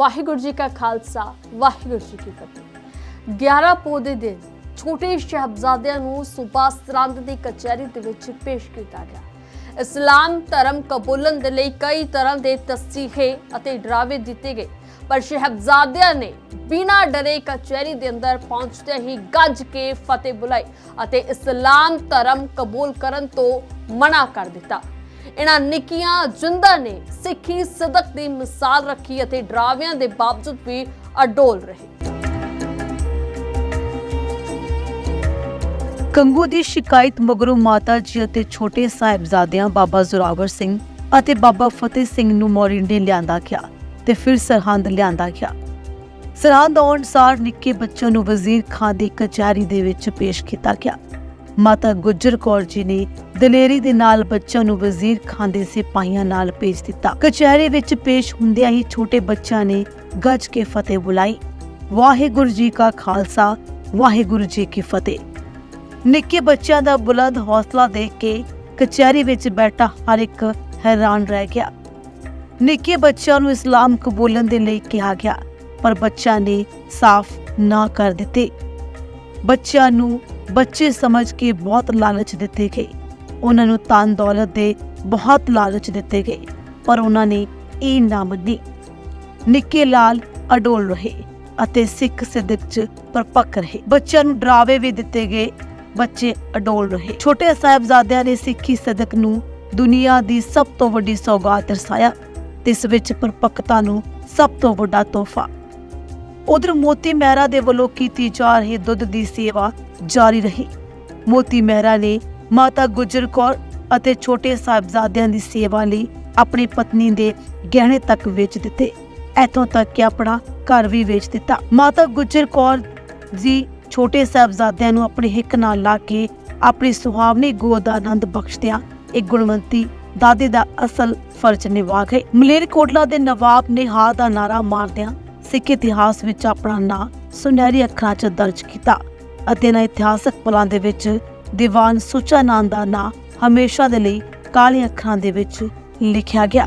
ਵਾਹਿਗੁਰੂ ਜੀ ਕਾ ਖਾਲਸਾ, ਵਾਹਿਗੁਰੂ ਜੀ ਕੀ ਫਤਿਹ। 11 ਪੋਹ ਦੇ ਦਿਨ ਛੋਟੇ ਸ਼ਹਿਬਜ਼ਾਦਿਆਂ ਨੂੰ ਸੂਬਾ ਸਰਹੰਦ ਦੀ ਕਚਹਿਰੀ ਦੇ ਵਿੱਚ ਪੇਸ਼ ਕੀਤਾ ਗਿਆ। ਇਸਲਾਮ ਧਰਮ ਕਬੂਲਣ ਦੇ ਲਈ ਕਈ ਤਰ੍ਹਾਂ ਦੇ ਤਸੀਹੇ ਅਤੇ ਡਰਾਵੇ ਦਿੱਤੇ ਗਏ, ਪਰ ਸ਼ਹਿਬਜ਼ਾਦਿਆਂ ਨੇ ਬਿਨਾਂ ਡਰੇ ਕਚਹਿਰੀ ਦੇ ਅੰਦਰ ਪਹੁੰਚਦੇ ਹੀ ਗੱਜ ਕੇ ਫਤਿਹ ਬੁਲਾਈ ਅਤੇ ਇਸਲਾਮ ਧਰਮ ਕਬੂਲ ਕਰਨ ਤੋਂ ਮਨਾ ਕਰ ਦਿੱਤਾ। ਇਹਨਾਂ ਨਿੱਕੀਆਂ ਜਿੰਦਾਂ ਨੇ ਸਿੱਖੀ ਸਦਕ ਦੀ ਮਿਸਾਲ ਰੱਖੀ ਅਤੇ ਡਰਾਵਿਆਂ ਦੇ ਬਾਵਜੂਦ ਵੀ ਅਡੋਲ ਰਹੇ। ਕੰਗੂ ਦੀ ਸ਼ਿਕਾਇਤ ਮਗਰੋਂ ਮਾਤਾ ਜੀ ਅਤੇ ਛੋਟੇ ਸਾਹਿਬਜ਼ਾਦਿਆਂ ਬਾਬਾ ਜ਼ੋਰਾਵਰ ਸਿੰਘ ਅਤੇ ਬਾਬਾ ਫਤਿਹ ਸਿੰਘ ਨੂੰ ਮੋਰਿੰਡੇ ਲਿਆਂਦਾ ਗਿਆ ਤੇ ਫਿਰ ਸਰਹੰਦ ਲਿਆਂਦਾ ਗਿਆ। ਸਰਹੰਦ ਆਉਣ ਸਾਰ ਨਿੱਕੇ ਬੱਚਿਆਂ ਨੂੰ ਵਜ਼ੀਰ ਖਾਨ ਦੀ ਕਚਹਿਰੀ ਦੇ ਵਿੱਚ ਪੇਸ਼ ਕੀਤਾ ਗਿਆ। ਮਾਤਾ ਗੁਜਰ ਕੌਰ ਜੀ ਨੇ ਦਲੇਰੀ ਦੇ ਨਾਲ ਬੱਚਿਆਂ ਨੂੰ ਵਜ਼ੀਰ ਖਾਨ ਦੇ ਸਿਪਾਹੀਆਂ ਨਾਲ ਭੇਜ ਦਿੱਤਾ। ਕਚਹਿਰੀ ਵਿੱਚ ਪੇਸ਼ ਹੁੰਦਿਆਂ ਹੀ ਛੋਟੇ ਬੱਚਿਆਂ ਨੇ ਗੱਜ ਕੇ ਫਤਿਹ ਬੁਲਾਈ। ਵਾਹਿਗੁਰੂ ਜੀ ਕਾ ਖਾਲਸਾ, ਵਾਹਿਗੁਰੂ ਜੀ ਕੀ ਫਤਿਹ। ਨਿੱਕੇ ਬੱਚਿਆਂ ਦਾ ਬੁਲੰਦ ਹੌਸਲਾ ਦੇਖ ਕੇ ਕਚਹਿਰੀ ਵਿੱਚ ਬੈਠਾ ਹਰ ਇੱਕ ਹੈਰਾਨ ਰਹਿ ਗਿਆ। ਨਿੱਕੇ ਬੱਚਿਆਂ ਨੂੰ ਇਸਲਾਮ ਕਬੂਲਣ ਦੇ ਲਈ ਕਿਹਾ ਗਿਆ, ਪਰ ਬੱਚਿਆਂ ਨੇ ਸਾਫ਼ ਨਾ ਕਰ ਦਿੱਤੇ। ਬੱਚਿਆਂ ਨੂੰ ਬੱਚੇ ਸਮਝ ਕੇ ਬਹੁਤ ਲਾਲਚ ਦਿੱਤੇ ਗਏ। ਉਹਨਾਂ ਨੂੰ ਤਨ ਦੌਲਤ ਦੇ ਬਹੁਤ ਲਾਲਚ ਦਿੱਤੇ ਗਏ, ਪਰ ਉਹਨਾਂ ਨੇ ਇਹ ਨਾ ਮੰਨੀ। ਨਿੱਕੇ ਲਾਲ ਅਡੋਲ ਰਹੇ ਅਤੇ ਸਿੱਖ ਸਿੱਧਕ ਚ ਪਰਪੱਕ ਰਹੇ। ਬੱਚਿਆਂ ਨੂੰ ਡਰਾਵੇ ਵੀ ਦਿੱਤੇ ਗਏ, ਬੱਚੇ ਅਡੋਲ ਰਹੇ। ਛੋਟੇ ਸਾਹਿਬਜ਼ਾਦਿਆਂ ਨੇ ਸਿੱਖੀ ਸਦਕ ਨੂੰ ਦੁਨੀਆ ਦੀ ਸਭ ਤੋਂ ਵੱਡੀ ਸੌਗਾਤ ਦਰਸਾਇਆ। ਇਸ ਵਿੱਚ ਪਰਪੱਕਤਾ ਨੂੰ ਸਭ ਤੋਂ ਵੱਡਾ ਤੋਹਫਾ ਉਧਰ ਮੋਤੀ ਮਹਿਰਾ ਦੇ ਵੱਲੋਂ ਕੀਤੀ ਜਾ ਰਹੀ ਦੁੱਧ ਦੀ ਸੇਵਾ ਜਾਰੀ ਰਹੀ। ਮੋਤੀ ਮਹਿਰਾ ਨੇ ਮਾਤਾ ਗੁਜਰ ਕੌਰ ਅਤੇ ਛੋਟੇ ਸਾਹਿਬਜ਼ਾਦਿਆਂ ਦੀ ਸੇਵਾ ਲਈ ਆਪਣੀ ਪਤਨੀ ਦੇ ਗਹਿਣੇ ਤੱਕ ਵੇਚ ਦਿੱਤੇ। ਇੱਥੋਂ ਤੱਕ ਕਿ ਆਪਣਾ ਘਰ ਵੀ ਵੇਚ ਦਿੱਤਾ। ਮਾਤਾ ਗੁਜਰ ਕੌਰ ਜੀ ਛੋਟੇ ਸਾਹਿਬਜ਼ਾਦਿਆਂ ਨੂੰ ਆਪਣੇ ਹਿੱਕ ਨਾਲ ਲਾ ਕੇ ਆਪਣੀ ਸੁਹਾਵਣੀ ਗੋਦ ਦਾ ਆਨੰਦ ਬਖਸ਼ਦਿਆਂ ਇੱਕ ਗੁਣਵੰਤੀ ਦਾਦੇ ਦਾ ਅਸਲ ਫਰਜ਼ ਨਿਭਾ ਗਏ। ਮਲੇਰਕੋਟਲਾ ਦੇ ਨਵਾਬ ਨੇ ਹਾਂ ਦਾ ਨਾਰਾ ਮਾਰਦਿਆਂ ਸਿੱਖ ਇਤਿਹਾਸ ਵਿੱਚ ਆਪਣਾ ਨਾਂ ਸੁਨਹਿਰੀ ਅੱਖਰਾਂ 'ਚ ਦਰਜ ਕੀਤਾ ਅਤੇ ਇਹਨਾਂ ਇਤਿਹਾਸਕ ਪਲਾਂ ਦੇ ਵਿੱਚ ਦੀਵਾਨ ਸੁਚਾ ਨੰਦ ਦਾ ਨਾਂ ਹਮੇਸ਼ਾ ਦੇ ਲਈ ਕਾਲੇ ਅੱਖਰਾਂ ਦੇ ਵਿੱਚ ਲਿਖਿਆ ਗਿਆ।